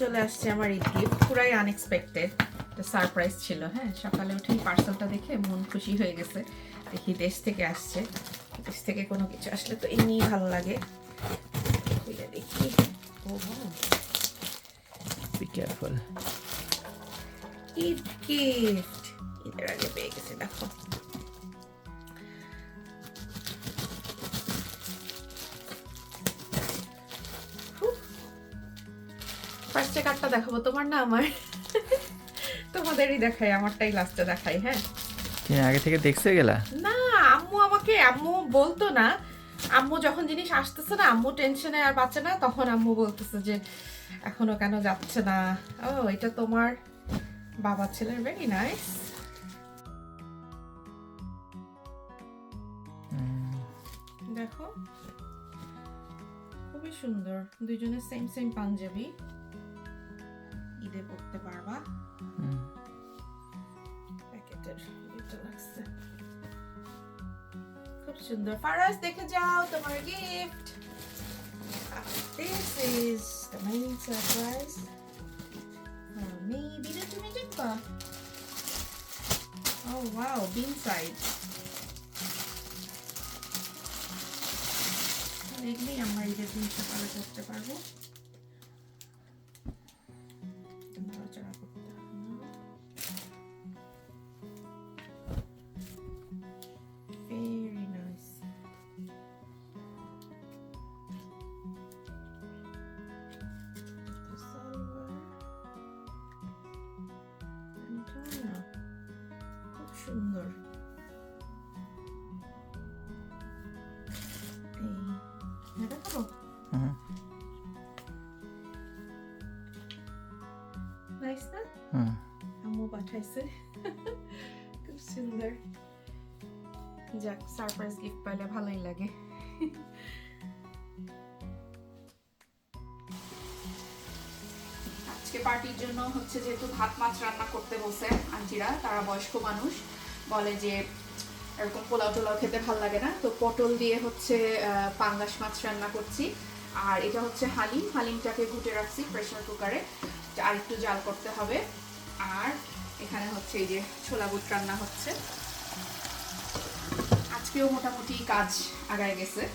চলে আসছে আমার গিফট পুরাই আনএক্সপেক্টেড একটা সারপ্রাইজ ছিল হ্যাঁ? সকালে উঠেই পার্সেলটা দেখে মন খুশি হয়ে গেছে। দেখি দেশ থেকে আসছে। দেশ থেকে কোনো কিছু আসলে তো এমনিই ভালো লাগে। খুলে দেখি। Oh be careful Eid gift ঈদের আগে পেয়ে গেছে। কার্ডটা দেখাবো তোমার না আমার? তোমাদেরই দেখাই আমারটাই লাস্টে দেখাই হ্যাঁ? তুমি আগে থেকে দেখতে গেলা না আম্মু আমাকে আম্মু বলতো না আম্মু যখন জিনিস আসতেছে না আম্মু টেনশনে আর বাঁচে না তখন আম্মু বলতেছে যে এখনও কেন যাচ্ছে না? ও এটা তোমার বাবা ছেলের ভেরি নাইস দেখো খুবই সুন্দর দুইজনের সেম সেম পাঞ্জাবি। সুন্দর ফারাজ দেখে যাও, তোমার gift this is the main surprise me বিলে তুমি দেখবা ও ওয়াও বিন সাইড দেখলেই আমরা এই জিনিসটা সকালে করতে পারব। নাইস না আম্মু পাঠাইছে খুব সুন্দর যাক সারপ্রাইজ গিফট পাইলে ভালোই লাগে। আজকে পার্টির জন্য হচ্ছে যেহেতু ভাত মাছ রান্না করতে বসে আন্টিরা তারা বয়স্ক মানুষ বলে যে এরকম পোলাও টোলাও খেতে ভালো লাগে না। তো পটল দিয়ে হচ্ছে আহ, পাঙ্গাস মাছ রান্না করছি। আর এটা হচ্ছে হালিম। হালিমটাকে ঘুটে রাখছি প্রেসার কুকারে আর একটু জাল করতে হবে। আর এখানে হচ্ছে এই যে ছোলা বুট রান্না হচ্ছে। আজকেও মোটামুটি কাজ আগায় গেছে।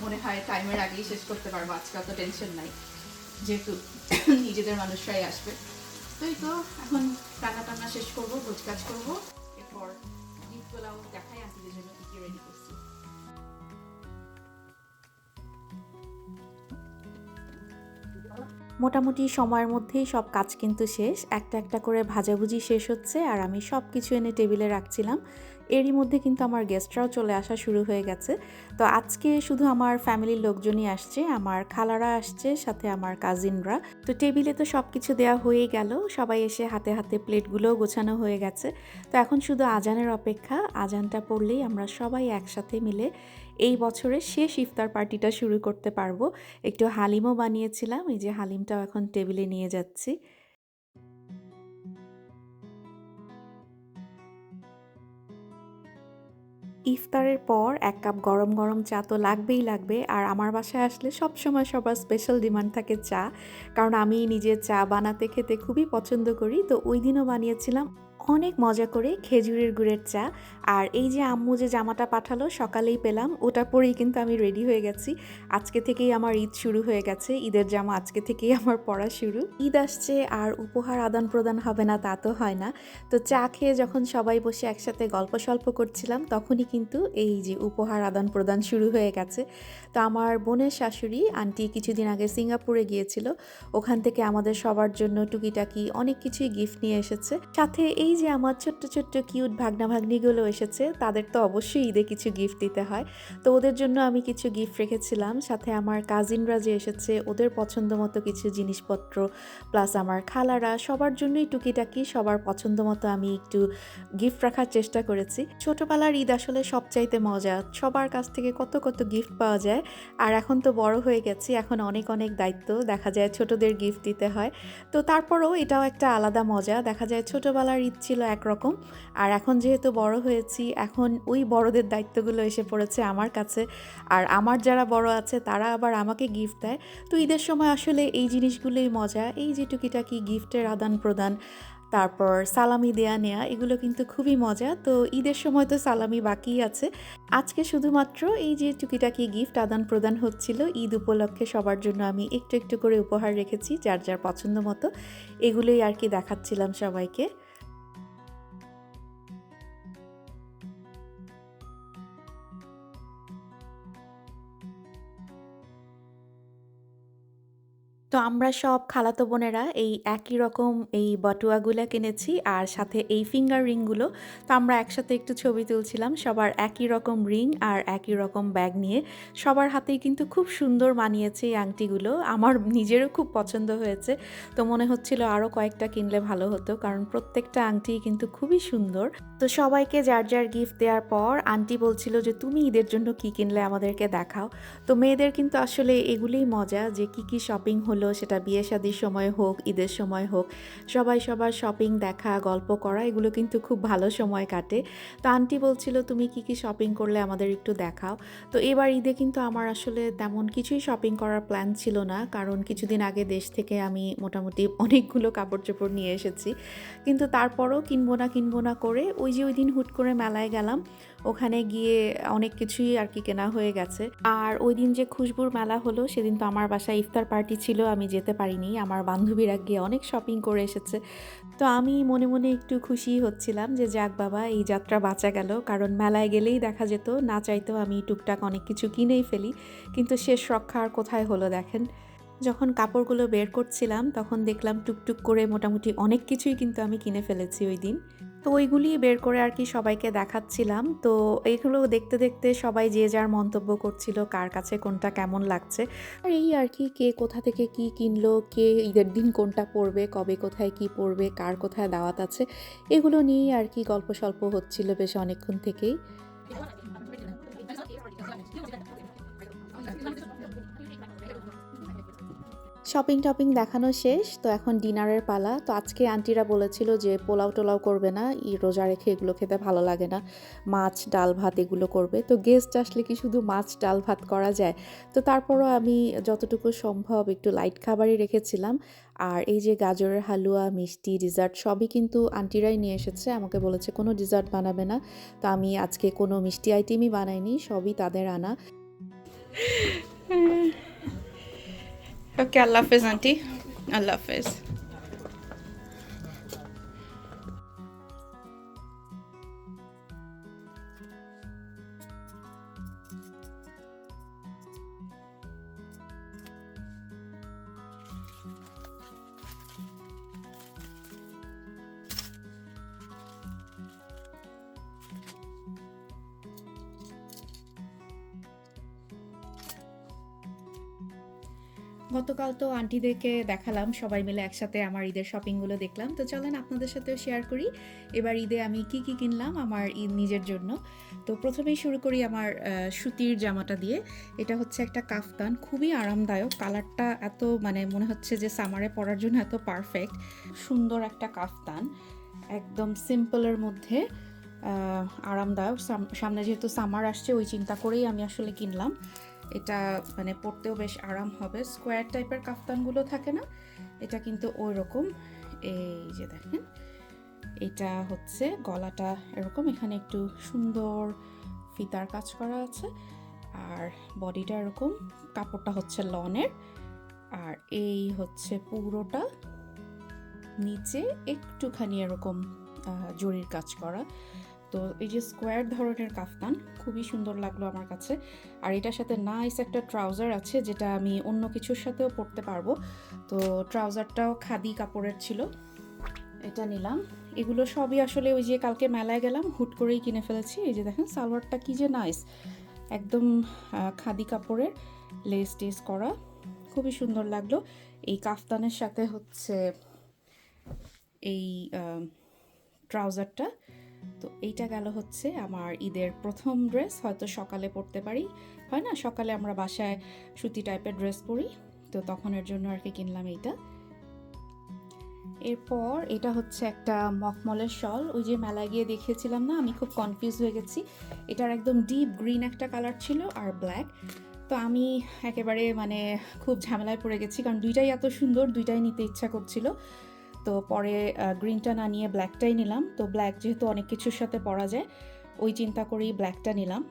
মনে হয় টাইমের আগেই শেষ করতে পারব। আজকে অত টেনশন নাই। যেহেতু নিজেদের মানুষরাই আসবে। তো এই তো, এখন রান্না টান্না শেষ করব গোছ কাজ করব। এরপর গিফটগুলাও দেখাই, আন্টিদের জন্য কি রেডি করছি। মোটামুটি সময়ের মধ্যেই সব কাজ কিন্তু শেষ। একটা একটা করে ভাজাভুজি শেষ হচ্ছে আর আমি সব কিছু এনে টেবিলে রাখছিলাম। এরই মধ্যে কিন্তু আমার গেস্টরাও চলে আসা শুরু হয়ে গেছে। তো আজকে শুধু আমার ফ্যামিলির লোকজনই আসছে, আমার খালারা আসছে, সাথে আমার কাজিনরা তো টেবিলে তো সব কিছু দেওয়া হয়েই গেল। সবাই এসে হাতে হাতে প্লেটগুলোও গোছানো হয়ে গেছে। তো এখন শুধু আজানের অপেক্ষা। আজানটা পড়লেই আমরা সবাই একসাথে মিলে এই বছরের শেষ ইফতার পার্টিটা শুরু করতে পারব। একটু হালিমও বানিয়েছিলাম, এই যে হালিমটাও এখন টেবিলে নিয়ে যাচ্ছি। ইফতারের পর এক কাপ গরম গরম চা তো লাগবেই লাগবে, আর আমার বাসায় আসলে সব সময় সবার স্পেশাল ডিমান্ড থাকে চা। কারণ আমি নিজে চা বানাতে খেতে খুবই পছন্দ করি, তো ওই দিনও বানিয়েছিলাম। অনেক মজা করে খেজুরের গুড়ের চা। আর এই যে আম্মু যে জামাটা পাঠালো, সকালেই পেলাম। ওটা পরেই কিন্তু আমি রেডি হয়ে গেছি। আজকে থেকেই আমার ঈদ শুরু হয়ে গেছে। ঈদের জামা আজকে থেকেই আমার পড়া শুরু। ঈদ আসছে আর উপহার আদান প্রদান হবে না, তা তো হয় না। তো চা খেয়ে যখন সবাই বসে একসাথে গল্প সল্প করছিলাম, তখনই কিন্তু এই যে উপহার আদান প্রদান শুরু হয়ে গেছে। তো আমার বোনের শাশুড়ি, আন্টি কিছুদিন আগে সিঙ্গাপুরে গিয়েছিল। ওখান থেকে আমাদের সবার জন্য টুকিটাকি অনেক কিছুই গিফট নিয়ে এসেছে। সাথে এই যে আমার ছোট্ট ছোট্ট কিউট ভাগনা ভাগ্নিগুলো এসেছে, তাদের তো অবশ্যই ঈদে কিছু গিফট দিতে হয়। তো ওদের জন্য আমি কিছু গিফট রেখেছিলাম, সাথে আমার কাজিনরা যে এসেছে, ওদের পছন্দ মতো কিছু জিনিসপত্র প্লাস আমার খালারা, সবার জন্যই টুকিটাকি, সবার পছন্দ মতো আমি একটু গিফট রাখার চেষ্টা করেছি। ছোটোবেলার ঈদ আসলে সবচাইতে মজা, সবার কাছ থেকে কত কত গিফট পাওয়া যায়, আর এখন তো বড় হয়ে গেছি, এখন অনেক অনেক দায়িত্ব, দেখা যায় ছোটদের গিফট দিতে হয়। তো তারপরেও এটাও একটা আলাদা মজা, দেখা যায় ছোটোবেলার ঈদ ছিল একরকম। আর এখন যেহেতু বড় হয়েছি, এখন ওই বড়দের দায়িত্বগুলো এসে পড়েছে আমার কাছে। আর আমার যারা বড় আছে, তারা আবার আমাকে গিফট দেয়। তো ঈদের সময় আসলে এই জিনিসগুলোই মজা। এই যে টুকিটাকি গিফটের আদান প্রদান, তারপর সালামি দেয়া নেয়া, এগুলো কিন্তু খুবই মজা। তো ঈদের সময় তো সালামি বাকিই আছে। আজকে শুধুমাত্র এই যে টুকিটাকি গিফট আদান প্রদান হচ্ছিল, ঈদ উপলক্ষে সবার জন্য আমি একটু একটু করে উপহার রেখেছি, যার যার পছন্দ মতো। এগুলোই আর কি দেখাচ্ছিলাম সবাইকে। তো আমরা সব খালাতো বোনেরা এই একই রকম এই বটুয়াগুলো কিনেছি আর সাথে এই ফিঙ্গার রিংগুলো। তো আমরা একসাথে একটু ছবি তুলছিলাম, সবার একই রকম রিং আর একই রকম ব্যাগ নিয়ে। সবার হাতেই কিন্তু খুব সুন্দর মানিয়েছে এই আংটিগুলো, আমার নিজেরও খুব পছন্দ হয়েছে। তো মনে হচ্ছিল আরও কয়েকটা কিনলে ভালো হতো, কারণ প্রত্যেকটা আংটি কিন্তু খুবই সুন্দর। তো সবাইকে যার যার গিফট দেওয়ার পর আন্টি বলছিল যে, তুমি ঈদের জন্য কি কিনলে আমাদেরকে দেখাও। তো মেয়েদের কিন্তু আসলে এগুলোই মজা যে, কি কি শপিং হলো সেটা বিয়ে শাদির সময় হোক, ঈদের সময় হোক, সবাই সবার শপিং দেখা, গল্প করা, এগুলো কিন্তু খুব ভালো সময় কাটে। তো আন্টি বলছিল, তুমি কি কি শপিং করলে আমাদের একটু দেখাও? তো এবার ঈদে কিন্তু আমার আসলে তেমন কিছুই শপিং করার প্ল্যান ছিল না, কারণ কিছুদিন আগে দেশ থেকে আমি মোটামুটি অনেকগুলো কাপড় চোপড় নিয়ে এসেছি। কিন্তু তারপরও কিনবো না কিনবো না করে, ওই যে ওই দিন হুট করে মেলায় গেলাম ওখানে গিয়ে অনেক কিছুই আর কি কেনা হয়ে গেছে। আর ওই দিন যে খুশবুর মেলা হলো, সেদিন তো আমার বাসায় ইফতার পার্টি ছিল, আমি যেতে পারিনি। আমার বান্ধবীরা গিয়ে অনেক শপিং করে এসেছে। তো আমি মনে মনে একটু খুশি হচ্ছিলাম যে, যাক বাবা, এই যাত্রা বাঁচা গেল। কারণ মেলায় গেলেই দেখা যেত, না চাইতেও আমি টুকটাক অনেক কিছু কিনেই ফেলি। কিন্তু শেষ রক্ষা আর কোথায় হলো দেখেন? যখন কাপড়গুলো বের করছিলাম, তখন দেখলাম টুকটুক করে মোটামুটি অনেক কিছুই কিন্তু আমি কিনে ফেলেছি ওই দিন। তো ওইগুলি বের করে আর কি সবাইকে দেখাচ্ছিলাম। তো এইগুলো দেখতে দেখতে সবাই যে যার মন্তব্য করছিল, কার কাছে কোনটা কেমন লাগছে। আর এই আর কি, কে কোথা থেকে কি কিনলো, কে ঈদের দিন কোনটা পড়বে কবে কোথায় কি পড়বে কার কোথায় দাওয়াত আছে, এগুলো নিয়েই আর কি গল্প স্বল্প হচ্ছিল বেশ অনেকক্ষণ থেকেই। শপিং টপিং দেখানো শেষ, তো এখন ডিনারের পালা। তো আজকে আন্টিরা বলেছিল যে পোলাও টোলাও করবে না ই রোজা রেখে এগুলো খেতে ভালো লাগে না। মাছ, ডাল, ভাত এগুলো করবে। তো গেস্ট আসলে কি শুধু মাছ, ডাল, ভাত করা যায়? তো তারপরও আমি যতটুকু সম্ভব একটু লাইট খাবারই রেখেছিলাম। আর এই যে গাজরের হালুয়া, মিষ্টি ডিজার্ট সবই কিন্তু আন্টিরাই নিয়ে এসেছে। আমাকে বলেছে, কোনো ডিজার্ট বানাবে না। তো আমি আজকে কোনো মিষ্টি আইটেমই বানাইনি, সবই তাদের আনা। ওকে আল্লাহ হাফেজ আন্টি আল্লাহ হাফেজ গতকাল তো আন্টিদেরকে দেখালাম, সবাই মিলে একসাথে আমার ঈদের শপিংগুলো দেখলাম। তো চলেন আপনাদের সাথেও শেয়ার করি। এবার ঈদে আমি কি কি কিনলাম আমার ঈদ নিজের জন্য। তো প্রথমেই শুরু করি আমার সুতির জামাটা দিয়ে। এটা হচ্ছে একটা কাফতান, খুবই আরামদায়ক। কালারটা এত মানে মনে হচ্ছে যে সামারে পরার জন্য এত পারফেক্ট সুন্দর একটা কাফতান, একদম সিম্পলের মধ্যে আরামদায়ক। সাম- সামনে যেহেতু সামার আসছে, ওই চিন্তা করেই আমি আসলে কিনলাম। এটা মানে পরতেও বেশ আরাম হবে। স্কোয়ার টাইপের কাফতানগুলো থাকে না, এটা কিন্তু ওই রকম এই যে দেখেন, এটা হচ্ছে গলাটা এরকম, এখানে একটু সুন্দর ফিতার কাজ করা আছে। আর বডিটা এরকম, কাপড়টা হচ্ছে লনের। আর এই হচ্ছে পুরোটা, নিচে একটুখানি এরকম জরির কাজ করা। তো এই যে স্কোয়ার ধরনের কাফতান, খুবই সুন্দর লাগল আমার কাছে। আর এটার সাথে নাইস একটা ট্রাউজার আছে, যেটা আমি অন্য কিছুর সাথেও পরতে পারব। তো ট্রাউজারটাও খাদি কাপড়ের ছিল, এটা নিলাম। এগুলো সবই আসলে ওই যে কালকে মেলায় গেলাম, হুট করেই কিনে ফেলেছি। এই যে দেখেন, সালোয়ারটা কি যে নাইস একদম খাদি কাপড়ের লেস টেস করা। খুবই সুন্দর লাগল। এই কাফতানের সাথে হচ্ছে এই ট্রাউজারটা তো এইটা গেল হচ্ছে আমার ঈদের প্রথম ড্রেস। হয়তো সকালে পরতে পারি। হয় না? সকালে আমরা বাসায় সুতি টাইপের ড্রেস পরি। তো তখন এর জন্য আর কি কিনলাম এইটা। এরপর এটা হচ্ছে একটা মখমলের শল। ওই যে মেলায় গিয়ে দেখিয়েছিলাম না? আমি খুব কনফিউজ হয়ে গেছি। এটার একদম ডিপ গ্রিন একটা কালার ছিল আর ব্ল্যাক তো আমি একেবারে মানে খুব ঝামেলায় পড়ে গেছি। কারণ দুইটাই এত সুন্দর, দুইটাই নিতে ইচ্ছা করছিল। তো পরে গ্রিনটা না নিয়ে ব্ল্যাকটাই নিলাম। তো ব্ল্যাক যেহেতু অনেক কিছুর সাথে পরা যায়, ওই চিন্তা করেই ব্ল্যাকটা নিলাম।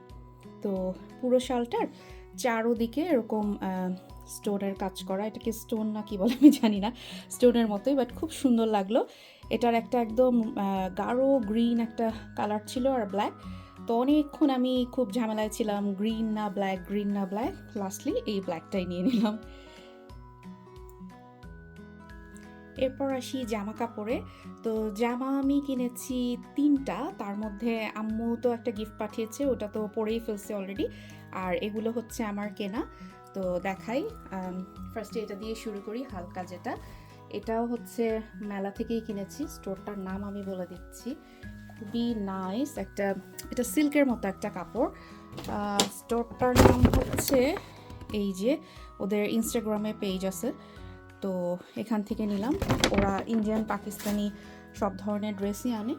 তো পুরো শালটার চারোদিকে এরকম স্টোনের কাজ করা। এটাকে স্টোন না কি বলে আমি জানি না। স্টোনের মতোই বাট খুব সুন্দর লাগল। এটার একটা একদম গাঢ় গ্রিন একটা কালার ছিল আর ব্ল্যাক তো অনেকক্ষণ আমি খুব ঝামেলায় ছিলাম গ্রিন না ব্ল্যাক গ্রিন না ব্ল্যাক লাস্টলি এই ব্ল্যাকটাই নিয়ে নিলাম। এরপর আসি জামা কাপড়ে তো জামা আমি কিনেছি তিনটা, তার মধ্যে আম্মু তো একটা গিফট পাঠিয়েছে, ওটা তো পরেই ফেলছে অলরেডি আর এগুলো হচ্ছে আমার কেনা। তো দেখাই ফার্স্টে এটা দিয়ে শুরু করি, হালকা যেটা। এটাও হচ্ছে মেলা থেকেই কিনেছি স্টোরটার নাম আমি বলে দিচ্ছি। খুবই নাইস একটা, এটা সিল্কের মতো একটা কাপড়। স্টোরটার নাম হচ্ছে, এই যে, ওদের ইনস্টাগ্রামে পেজ আছে। তো এখান থেকে নিলাম। ওরা ইন্ডিয়ান পাকিস্তানি সব ধরনের ড্রেসই আনে।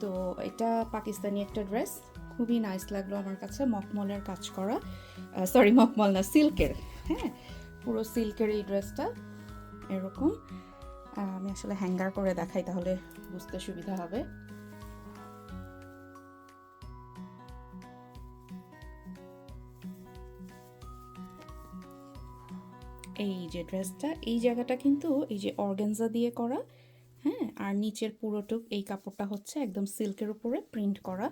তো এটা পাকিস্তানি একটা ড্রেস খুবই নাইস লাগল আমার কাছে। মকমলের কাজ করা। সরি মকমল না সিল্কের হ্যাঁ পুরো সিল্কের এই ড্রেসটা এরকম। আমি আসলে হ্যাঙ্গার করে দেখাই, তাহলে বুঝতে সুবিধা হবে। এই যে ড্রেসটা এই জায়গাটা কিন্তু এই যে অর্গেনজা দিয়ে করা হ্যাঁ? আর নিচের পুরোটুক এই কাপড়টা হচ্ছে একদম সিল্কের উপরে প্রিন্ট করা।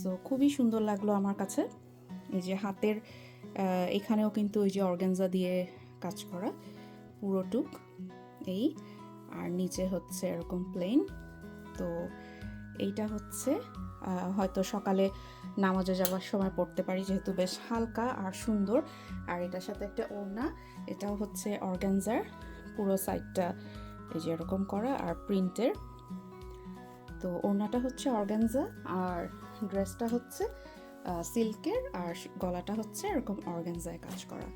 সো খুবই সুন্দর লাগল আমার কাছে। এই যে হাতের এখানেও কিন্তু ওই যে অর্গেনজা দিয়ে কাজ করা পুরোটুক এই। আর নিচে হচ্ছে এরকম প্লেন তো এইটা হচ্ছে হয়তো সকালে নামাজে যাওয়ার সময় পড়তে পারি, যেহেতু বেশ হালকা আর সুন্দর। আর এটার সাথে একটা ওড়না, এটাও হচ্ছে অর্গানজার, পুরো সাইডটা এই যে এরকম করা আর প্রিন্টের। তো ওড়নাটা হচ্ছে অর্গানজা আর ড্রেসটা হচ্ছে সিল্কের আর গলাটা হচ্ছে এরকম অর্গানজায় কাজ করা।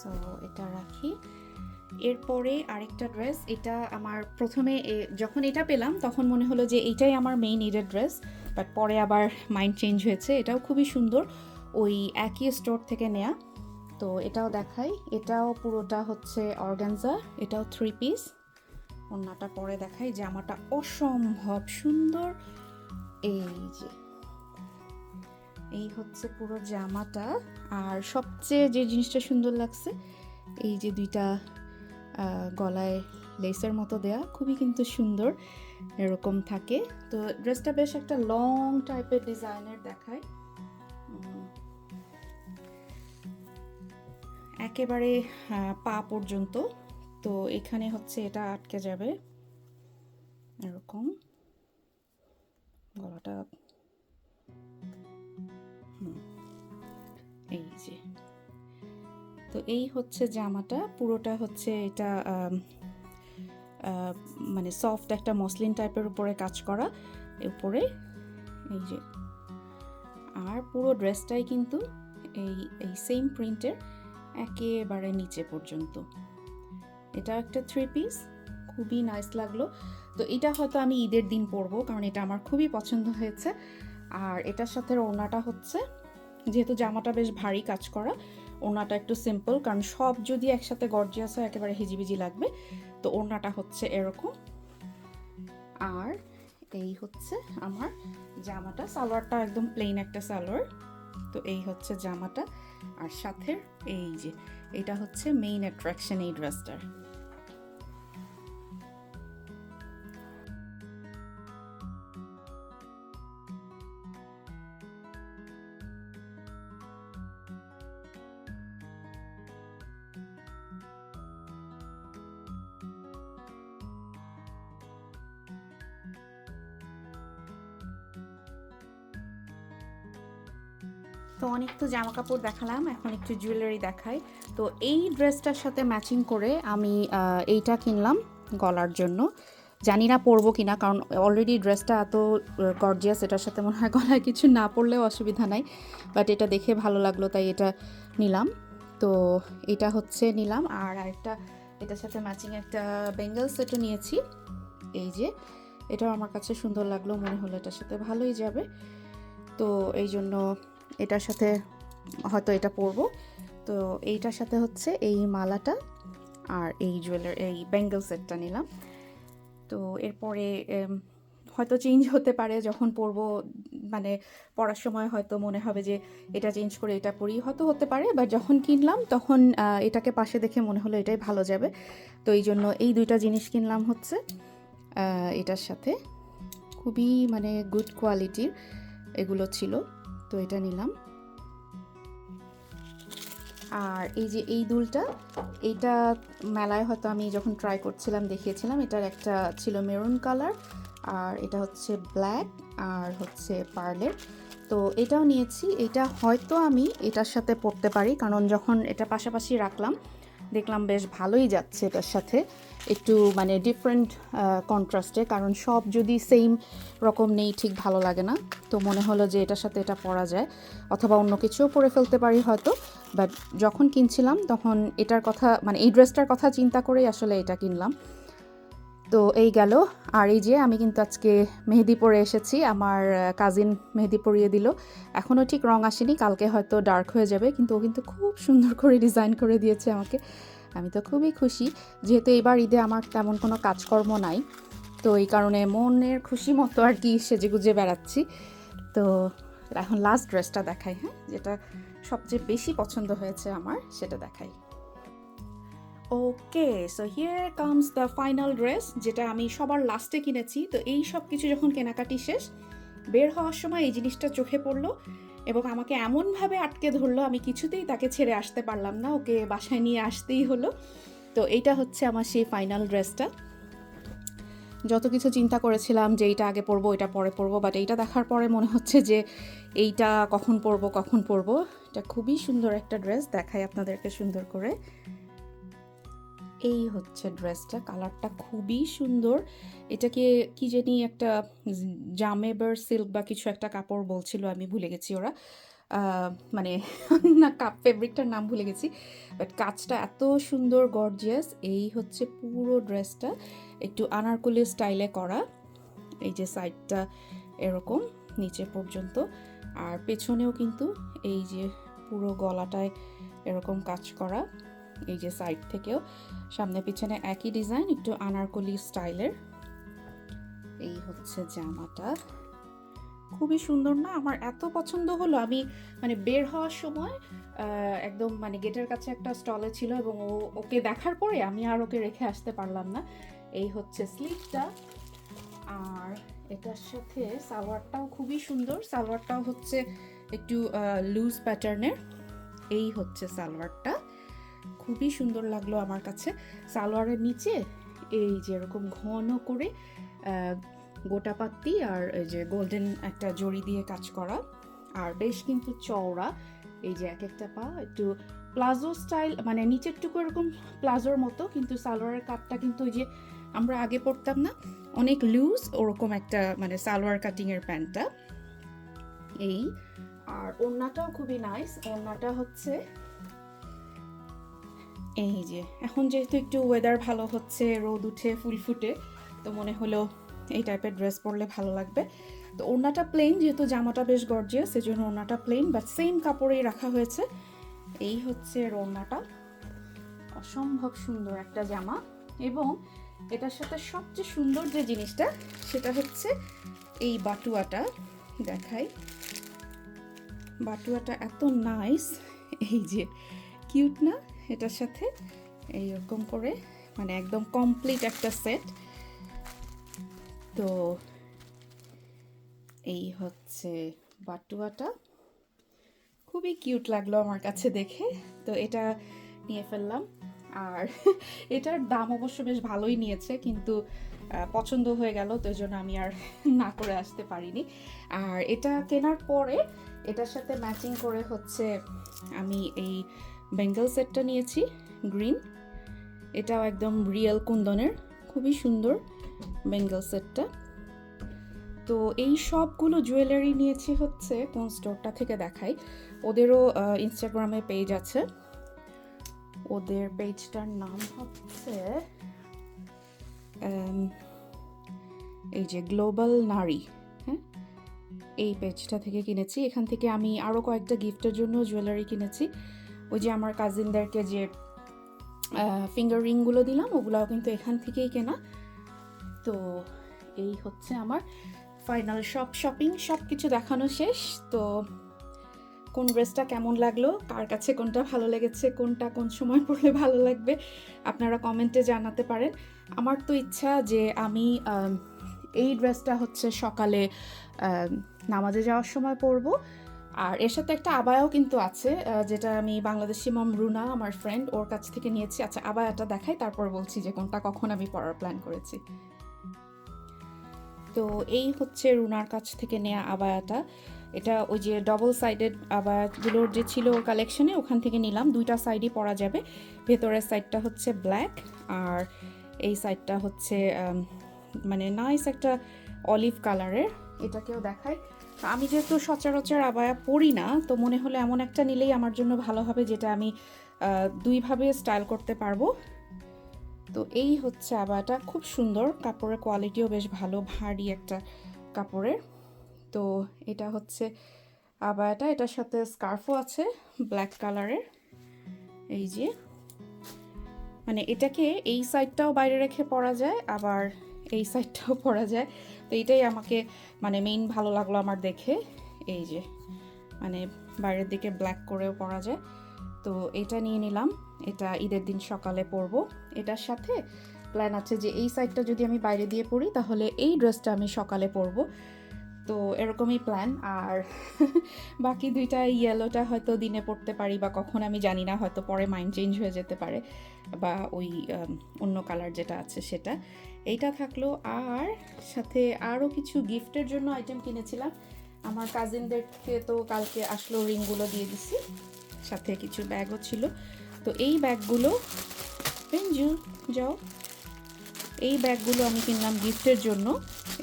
সো এটা রাখি। এরপরে আরেকটা ড্রেস এটা আমার প্রথমে যখন এটা পেলাম, তখন মনে হলো যে এইটাই আমার মেইন নিডেড ড্রেস বাট পরে আবার মাইন্ড চেঞ্জ হয়েছে। এটাও খুবই সুন্দর, ওই একই স্টোর থেকে নেয়া। তো এটাও দেখাই। এটাও পুরোটা হচ্ছে অর্গানজা এটাও থ্রি পিস ওড়নাটা পরে দেখাই জামাটা অসম্ভব সুন্দর। এই যে। এই হচ্ছে পুরো জামাটা। আর সবচেয়ে যে জিনিসটা সুন্দর লাগছে, এই যে দুইটা গলায় লেসের মতো দেয়া, খুবই কিন্তু সুন্দর, এরকম থাকে। তো ড্রেসটা বেশ একটা লং টাইপের ডিজাইনের দেখায়। একেবারে পা পর্যন্ত। তো এখানে হচ্ছে এটা আটকে যাবে। এরকম। গলাটা এই যে। তো এই হচ্ছে জামাটা, পুরোটা হচ্ছে এটা মানে সফট একটা মসলিন টাইপের উপরে কাজ করা, উপরে এই যে। আর পুরো ড্রেসটাই কিন্তু এই এই সেম প্রিন্টের একেবারে নিচে পর্যন্ত। এটা একটা থ্রি পিস খুবই নাইস লাগল। তো এটা হয়তো আমি ঈদের দিন পরবো, কারণ এটা আমার খুবই পছন্দ হয়েছে। আর এটার সাথে ওড়নাটা হচ্ছে যেহেতু জামাটা বেশ ভারী কাজ করা, ওড়নাটা একটু সিম্পল কারণ সব যদি একসাথে গর্জিয়াস হয়, একেবারে হিজিবিজি লাগবে। তো ওড়নাটা হচ্ছে এরকম। আর এই হচ্ছে আমার জামাটা, সালোয়ারটা একদম প্লেন একটা সালোয়ার। তো এই হচ্ছে জামাটা। আর সাথে এই যে, এটা হচ্ছে মেইন অ্যাট্রাকশন এই ড্রেসটার তো অনেক তো জামা কাপড় দেখালাম, এখন একটু জুয়েলারি দেখাই। তো এই ড্রেসটার সাথে ম্যাচিং করে আমি এইটা কিনলাম গলার জন্য। জানি না পরবো কিনা, কারণ অলরেডি ড্রেসটা এত গর্জিয়াস এটার সাথে মনে হয় গলায় কিছু না পরলেও অসুবিধা নাই। বাট এটা দেখে ভালো লাগল, তাই এটা নিলাম। তো এটা হচ্ছে নিলাম, আর একটা এটার সাথে ম্যাচিং একটা বেঙ্গল সেটও নিয়েছি। এই যে, এটাও আমার কাছে সুন্দর লাগল, মনে হলো এটার সাথে ভালোই যাবে। তো এই জন্য এটার সাথে হয়তো এটা পরবো। তো এইটার সাথে হচ্ছে এই মালাটা আর এই জুয়েলার এই বেঙ্গল সেটটা নিলাম। তো এরপরে হয়তো চেঞ্জ হতে পারে যখন পরবো মানে পড়ার সময় হয়তো মনে হবে যে এটা চেঞ্জ করে এটা পরি, হয়তো হতে পারে। বা যখন কিনলাম তখন এটাকে পাশে দেখে মনে হলো এটাই ভালো যাবে। তো এই জন্য এই দুইটা জিনিস কিনলাম হচ্ছে এটার সাথে। খুবই মানে গুড কোয়ালিটির এগুলো ছিল। তো এটা নিলাম। আর এই যে এই দুলটা, এইটা মেলায় হয়তো আমি যখন ট্রাই করছিলাম, দেখিয়েছিলাম, এটার একটা ছিল মেরুন কালার আর এটা হচ্ছে ব্ল্যাক আর হচ্ছে পার্লের তো এটাও নিয়েছি। এটা হয়তো আমি এটার সাথে পড়তে পারি, কারণ যখন এটা পাশাপাশি রাখলাম দেখলাম বেশ ভালোই যাচ্ছে এটার সাথে। একটু মানে ডিফারেন্ট কন্ট্রাস্টে কারণ সব যদি সেম রকম নেই, ঠিক ভালো লাগে না। তো মনে হলো যে এটার সাথে এটা পরা যায়। অথবা অন্য কিছুও পরে ফেলতে পারি হয়তো। বাট যখন কিনছিলাম, তখন এটার কথা মানে এই ড্রেসটার কথা চিন্তা করেই আসলে এটা কিনলাম। তো এই গেল। আর এই যে আমি কিন্তু আজকে মেহেদি পরে এসেছি, আমার কাজিন মেহেদি পরিয়ে দিল। এখনও ঠিক রং আসেনি, কালকে হয়তো ডার্ক হয়ে যাবে, কিন্তু ও কিন্তু খুব সুন্দর করে ডিজাইন করে দিয়েছে আমাকে। আমি তো খুবই খুশি, যেহেতু এবার ঈদে আমার তেমন কোনো কাজকর্ম নাই। তো এই কারণে মনের খুশি মতো আর কি সেজেগুজে বেড়াচ্ছি। তো এখন লাস্ট ড্রেসটা দেখাই হ্যাঁ? যেটা সবচেয়ে বেশি পছন্দ হয়েছে আমার, সেটা দেখাই। Okay so here comes the final dress যেটা আমি সবার লাস্টে কিনেছি। তো এই সব কিছু যখন কেনাকাটি শেষ, বের হওয়ার সময় এই জিনিসটা চোখে পড়ল এবং আমাকে এমনভাবে আটকে ধরলো, আমি কিছুতেই তাকে ছেড়ে আসতে পারলাম না, ওকে বাসায় নিয়ে আসতেই হলো। তো এইটা হচ্ছে আমার সেই ফাইনাল ড্রেসটা যত কিছু চিন্তা করেছিলাম যে এইটা আগে পরবো এটা পরে পরবো বাট এইটা দেখার পরে মনে হচ্ছে যে এইটা কখন পরবো কখন পরবো। এটা খুবই সুন্দর একটা ড্রেস দেখাই আপনাদেরকে সুন্দর করে। এই হচ্ছে ড্রেসটা, কালারটা খুবই সুন্দর। এটাকে কি জানি একটা জামেবার সিল্ক বা কিছু একটা কাপড় বলছিল, আমি ভুলে গেছি ওরা। মানে না, কাপ, ফেব্রিকটার নাম ভুলে গেছি। বাট কাজটা এত সুন্দর, গর্জিয়াস। এই হচ্ছে পুরো ড্রেসটা, একটু আনারকলি স্টাইলে করা। এই যে সাইডটা এরকম, নিচে পর্যন্ত। আর পেছনেও কিন্তু এই যে পুরো গলাটায় এরকম কাজ করা। এই যে সাইড থেকেও। সামনে পিছনে একই ডিজাইন, একটু আনারকলি স্টাইলের। এই হচ্ছে জামাটা। খুবই সুন্দর না? আমার এত পছন্দ হলো। আমি মানে বের হওয়ার সময় একদম মানে গেটের কাছে একটা স্টলে ছিল এবং ও, ওকে দেখার পরে আমি আর ওকে রেখে আসতে পারলাম না। এই হচ্ছে স্লিপটা। আর এটার সাথে সালোয়ারটাও খুবই সুন্দর। সালোয়ারটাও হচ্ছে একটু লুজ প্যাটার্নের এই হচ্ছে সালোয়ারটা। খুবই সুন্দর লাগল আমার কাছে। সালোয়ারের নিচে এই যে এরকম ঘন করে গোটা পাত্তি আর এই যে গোল্ডেন একটা জড়ি দিয়ে কাজ করা। আর বেশ কিন্তু চওড়া, এই যে এক একটা পা একটু প্লাজো স্টাইল মানে নিচেরটুকু এরকম প্লাজোর মতো, কিন্তু সালোয়ারের কাপটা কিন্তু ওই যে আমরা আগে পরতাম না, অনেক লুজ ওরকম একটা মানে সালোয়ার কাটিংয়ের প্যান্টটা। এই, আর ওড়নাটাও খুবই নাইস ওড়নাটা হচ্ছে এই যে, এখন যেহেতু একটু ওয়েদার ভালো হচ্ছে, রোদ উঠে, ফুল ফুটে, তো মনে হলো এই টাইপের ড্রেস পরলে ভালো লাগবে। তো ওড়নাটা প্লেন যেহেতু জামাটা বেশ গর্জিয়াস সেজন্য ওড়নাটা প্লেন বাট সেম কাপড়েই রাখা হয়েছে। এই হচ্ছে ওড়নাটা। অসম্ভব সুন্দর একটা জামা। এবং এটার সাথে সবচেয়ে সুন্দর যে জিনিসটা, সেটা হচ্ছে এই বাটুয়াটা। দেখাই। বাটুয়াটা এত নাইস এই যে কিউট না? এটার সাথে এইরকম করে মানে একদম কমপ্লিট একটা সেট তো এই হচ্ছে বাটুয়াটা। খুবই কিউট লাগল আমার কাছে দেখে। তো এটা নিয়ে ফেললাম। আর এটার দাম অবশ্য বেশ ভালোই নিয়েছে, কিন্তু পছন্দ হয়ে গেল, তো জন্য আমি আর না করে আসতে পারিনি। আর এটা কেনার পরে এটার সাথে ম্যাচিং করে হচ্ছে আমি এই বেঙ্গল সেটটা নিয়েছি, গ্রিন। এটাও একদম রিয়েল কুন্দনের, খুবই সুন্দর বেঙ্গল সেটটা। তো এই সবগুলো জুয়েলারি নিয়েছি হচ্ছে, কোন স্টোরটা থেকে দেখাই। ওদেরও ইনস্টাগ্রামে পেজ আছে। ওদের পেজটার নাম হচ্ছে এই যে গ্লোবাল নারী হ্যাঁ? এই পেজটা থেকে কিনেছি। এখান থেকে আমি আরও কয়েকটা গিফটের জন্য জুয়েলারি কিনেছি। ওই যে আমার কাজিনদেরকে যে ফিঙ্গার রিংগুলো দিলাম, ওগুলাও কিন্তু এখান থেকেই কেনা। তো এই হচ্ছে আমার ফাইনাল শপ শপিং সব কিছু দেখানো শেষ। তো কোন ড্রেসটা কেমন লাগল, কার কাছে কোনটা ভালো লেগেছে, কোনটা কোন সময় পরলে ভালো লাগবে, আপনারা কমেন্টে জানাতে পারেন। আমার তো ইচ্ছা যে আমি এই ড্রেসটা হচ্ছে সকালে নামাজে যাওয়ার সময় পরবো। আর এর সাথে একটা আবায়াও কিন্তু আছে যেটা আমি বাংলাদেশি মম রুনা, আমার ফ্রেন্ড ওর কাছ থেকে নিয়েছি। আচ্ছা আবায়াটা দেখাই, তারপর বলছি যে কোনটা কখন আমি পড়ার প্ল্যান করেছি। তো এই হচ্ছে রুনার কাছ থেকে নেওয়া আবায়াটা। এটা ওই যে ডবল সাইডেড আবায়াতগুলোর যে ছিল কালেকশনে ওখান থেকে নিলাম। দুইটা সাইডই পরা যাবে। ভেতরের সাইডটা হচ্ছে ব্ল্যাক আর এই সাইডটা হচ্ছে মানে নাইস একটা অলিভ কালারের এটাকেও দেখায় আমি যেহেতু সচরাচর আবায়া পরি না, তো মনে হলো এমন একটা নিলেই আমার জন্য ভালো হবে যেটা আমি দুইভাবে স্টাইল করতে পারব। তো এই হচ্ছে আবায়াটা, খুব সুন্দর, কাপড়ের কোয়ালিটিও বেশ ভালো, ভারী একটা কাপড়ের। তো এটা হচ্ছে আবায়াটা, এটার সাথে স্কার্ফও আছে, ব্ল্যাক কালারের। এই যে মানে এটাকে এই সাইডটাও বাইরে রেখে পরা যায়, আবার এই সাইডটাও পরা যায়। তো এটাই আমাকে মানে মেইন ভালো লাগল আমার দেখে। এই যে মানে বাইরের দিকে ব্ল্যাক করেও পরা যায়। তো এটা নিয়ে নিলাম। এটা ঈদের দিন সকালে পরব। এটার সাথে প্ল্যান আছে যে এই সাইডটা যদি আমি বাইরে দিয়ে পড়ি তাহলে এই ড্রেসটা আমি সকালে পরবো। তো এরকমই প্ল্যান আর বাকি দুইটা ইয়েলোটা হয়তো দিনে পড়তে পারি বা কখন আমি জানি না, হয়তো পরে মাইন্ড চেঞ্জ হয়ে যেতে পারে বা ওই অন্য কালার যেটা আছে সেটা। এইটা থাকল, আর সাথে আরও কিছু গিফটের জন্য আইটেম কিনেছিলাম। আমার কাজিনদেরকে তো কালকে আসলো, রিংগুলো দিয়ে দিছি। সাথে কিছু ব্যাগও ছিল। তো এই ব্যাগগুলো পেঞ্জু, যাও। এই ব্যাগগুলো আমি কিনলাম গিফটের জন্য।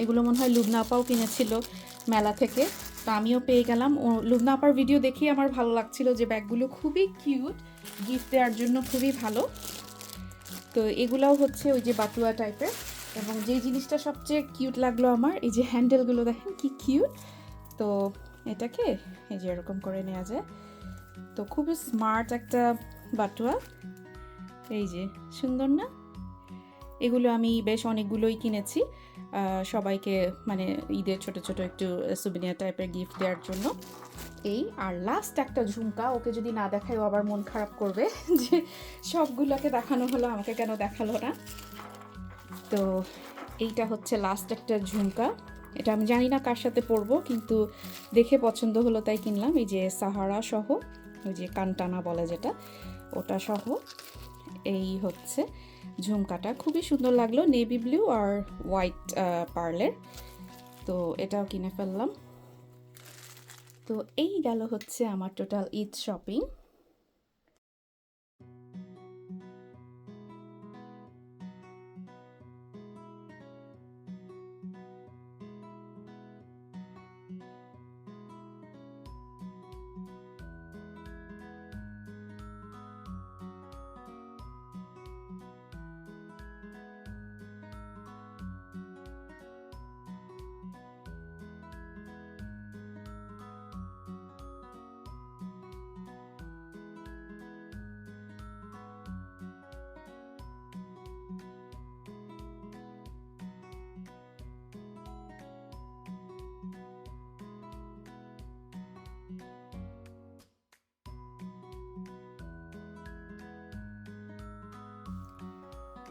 এগুলো মনে হয় লুবনা আপাও কিনেছিল মেলা থেকে। তো আমিও পেয়ে গেলাম। ও লুবনা আপার ভিডিও দেখেই আমার ভালো লাগছিল যে ব্যাগগুলো খুবই কিউট গিফট দেওয়ার জন্য খুবই ভালো। তো এগুলাও হচ্ছে ওই যে বাটুয়া টাইপের এবং যে জিনিসটা সবচেয়ে কিউট লাগল আমার, এই যে হ্যান্ডেলগুলো দেখেন কি কিউট তো এটাকে এই যে এরকম করে নেওয়া যায়। তো খুবই স্মার্ট একটা বাটুয়া। এই যে, সুন্দর না? এগুলো আমি বেশ অনেকগুলোই কিনেছি। সবাইকে মানে ঈদের ছোট ছোট একটু সুবিনিয়ার টাইপের গিফট দেওয়ার জন্য। এই আর লাস্ট একটা ঝুমকা, ওকে যদি না দেখায় ও আবার মন খারাপ করবে যে সবগুলোকে দেখানো হলো, আমাকে কেন দেখাল না? তো এইটা হচ্ছে লাস্ট একটা ঝুমকা। এটা আমি জানি না কার সাথে পরবো, কিন্তু দেখে পছন্দ হলো তাই কিনলাম। এই যে সাহারা সহ, ওই যে কানটানা বলে যেটা, ওটা সহ। এই হচ্ছে ঝুমকাটা। খুবই সুন্দর লাগল নেভি ব্লু আর হোয়াইট পার্লের তো এটাও কিনে ফেললাম। তো এই গেল হচ্ছে আমার টোটাল ঈদ শপিং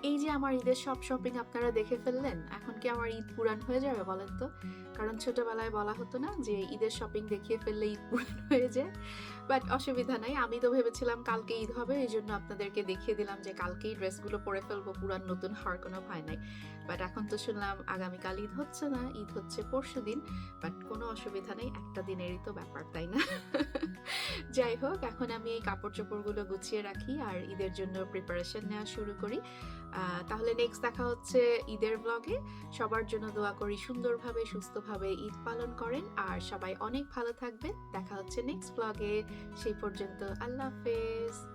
এই যে আমার ঈদের সব শপিং আপনারা দেখে ফেললেন, এখন কি আমার ঈদ পুরান হয়ে যাবে বলেন তো? কারণ ছোটবেলায় বলা হতো না যে ঈদের শপিং দেখিয়ে ফেললে ঈদ পুরান হয়ে যায়। বাট অসুবিধা নাই, আমি তো ভেবেছিলাম কালকে ঈদ হবে, এই জন্য আপনাদেরকে দেখিয়ে দিলাম যে কালকেই ড্রেসগুলো পরে ফেলব পুরান নতুন হওয়ার কোনো ভয় নাই। বাট এখন তো শুনলাম আগামীকাল ঈদ হচ্ছে না, ঈদ হচ্ছে পরশু দিন বাট কোনো অসুবিধা নেই, একটা দিনেরই তো ব্যাপার, তাই না? যাই হোক, এখন আমি এই কাপড় চোপড়গুলো গুছিয়ে রাখি আর ঈদের জন্য প্রিপারেশন নেওয়া শুরু করি। তাহলে নেক্সট দেখা হচ্ছে ঈদের ব্লগে সবার জন্য দোয়া করি সুন্দরভাবে, সুস্থভাবে ঈদ পালন করেন। আর সবাই অনেক ভালো থাকবেন। দেখা হচ্ছে নেক্সট ব্লগে সেই পর্যন্ত আল্লাহ হাফেজ।